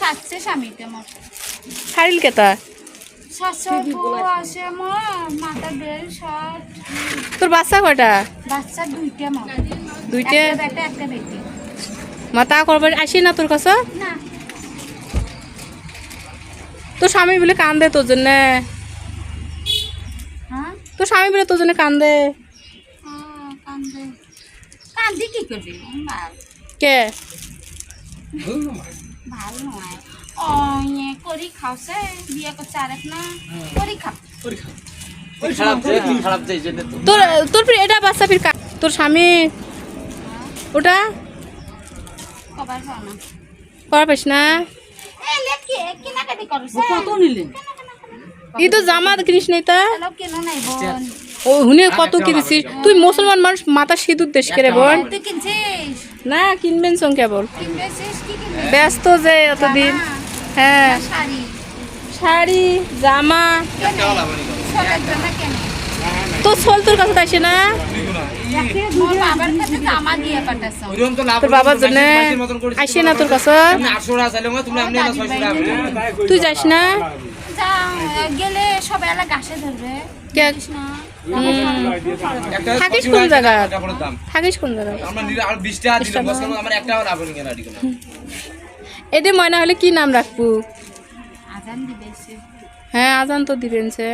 সাতশে স্বামীতে মোর ছাড়িল কেতা তোর? বাচ্চা কয়টা বাচ্চা দুইটা দুইটা? একটা বেটা একটা বেটি। মা তা করবার আসি না তোর কাছে? না। তোর স্বামী বলে কান্দে তোর জন্য। হ্যাঁ? তোর স্বামী বলে তোর জন্য কান্দে। কান্দি। কি করবি? কে? ভালো নয় ও ইয়ে করি খাওছে বিয়ে করছে আরেক না। করি খাও খারাপ যায় কি খারাপ যায় এই জন্য তো তোর তোর ফির এটা বাচ্চা ফির তোর স্বামী ওটা? না করা পাইস না? এই লে কি কেনাকাটি করছে কত নিলে। ই তো জামা কিনিস নাই তা কেন নাই বোন ও হুনে কত কিনিস তুই মুসলমান মানুষ মাথা সিঁদুর দেশ করে বোন তুই না কিনবেন সং কেবল। কি ব্যস্ত যে এতদিন। হ্যাঁ। শাড়ি। শাড়ি জামা। ছোটের জন্য তো সোল তোর কাছে আসে না? তোর বাবার জন্য আসে না তোর কাছে? তুই যাস না? গেলে সবাই এলা গাছে ধরবে। না। একটা থাকিস কোন দাম। থাকিস কোন কেনা দিকে ময়না হলে কি নাম রাখব? হ্যাঁ আজান তো দিবেন সে।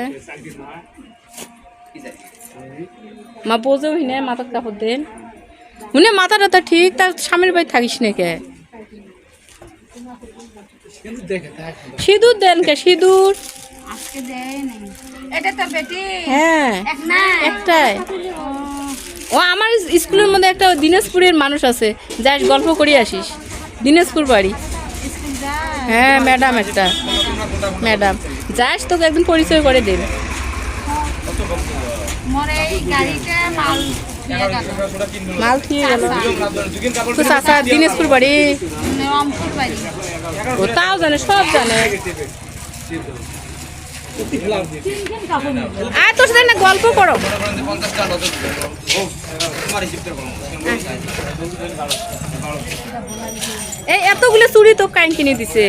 মা বোঝো হিনে মাথার কাপড় দেন। হুনে মাথাটা তো ঠিক তার স্বামীর বাড়ি থাকিস না কে? সিঁদুর দেন কে সিঁদুর? আজকে দেয় নাই। এটা তো বেটি? হ্যাঁ। এক না একটাই। ও, আমার স্কুলের মধ্যে একটা দিনাজপুরের মানুষ আছে। যাস গল্প করে আসিস। দিনাজপুর বাড়ি। হ্যাঁ ম্যাডাম একটা। ম্যাডাম। যাস তোকে একদিন পরিচয় করে দেব। মাল থিয়ে গেল। তো দিনাজপুর বাড়ি? তাও জানে সব জানে। আর তোর সাথে না গল্প করো। এই এতগুলো চুড়ি তো কাইন কিনে দিছে।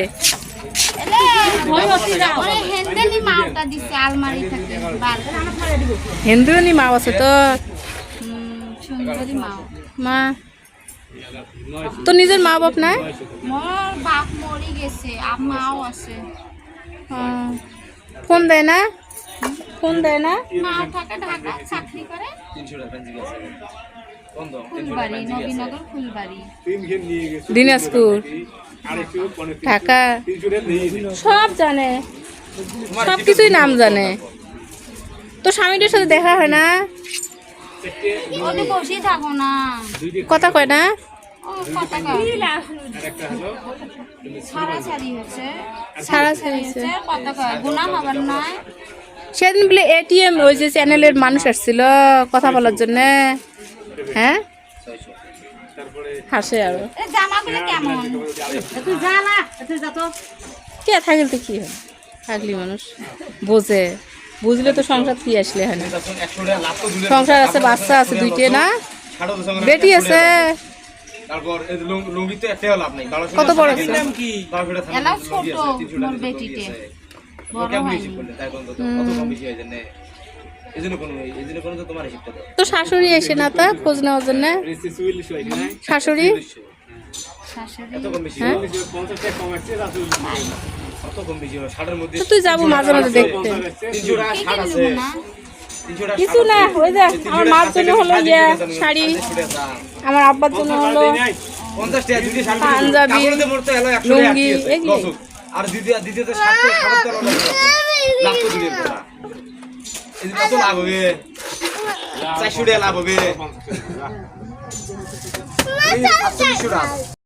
হিন্দুনি মা আছে তো। মাও মা তো নিজের মা বাপ নাই? মোর বাপ মরি গেছে, আর মাও আছে। ফোন দেয় না? ফোন দেয় না? মাও থাকে ঢাকা চাকরি করে। তিনশো টাকা জিজ্ঞাসা বন্ধ ফুলবাড়ি নবীনগর ফুলবাড়ি। দিনাজপুর। ঢাকা। সব জানে। সব কিছুই নাম জানে। তো স্বামীটার সাথে দেখা হয় না? কথা কয় না? সেদিন বলে এটিএম ওই যে চ্যানেলের মানুষ আসছিল কথা বলার জন্য। হ্যাঁ? হাসে আরও। এ জামাগুলো কেমন? তুই যা না তুই যা তো কে থাকলে তো কি হয়? থাকলি মানুষ। বোঝে। বুঝলে তো সংসার কি আসলে হয় না। তখন একশো টাকা লাভ তো দূরে সংসার আছে বাচ্চা আছে দুইটে না? বেটি আছে। তারপর এই যে লুঙ্গি- লুঙ্গি তো একটাও লাভ নেই। কত বড় আছে? কি তো, শাশুড়ি এসে না তা খোঁজ নেওয়ার জন্য? শাশুড়ি? শাশুড়ি? এত কম বেশি হ্যাঁ? কত কম বেশি? ষাটের মধ্যে তো তুই যাব মাঝে মাঝে দেখতে। কিছু না ওই যে আমার মার জন্য হলো ইয়ে শাড়ি। আমার আব্বার জন্য হলো। পাঞ্জাবি, লুঙ্গি, এগুলি। আর দ্বিতীয় দ্বিতীয়তে লাভ লাভ কত হবে চারশো টাকা লাভ হবে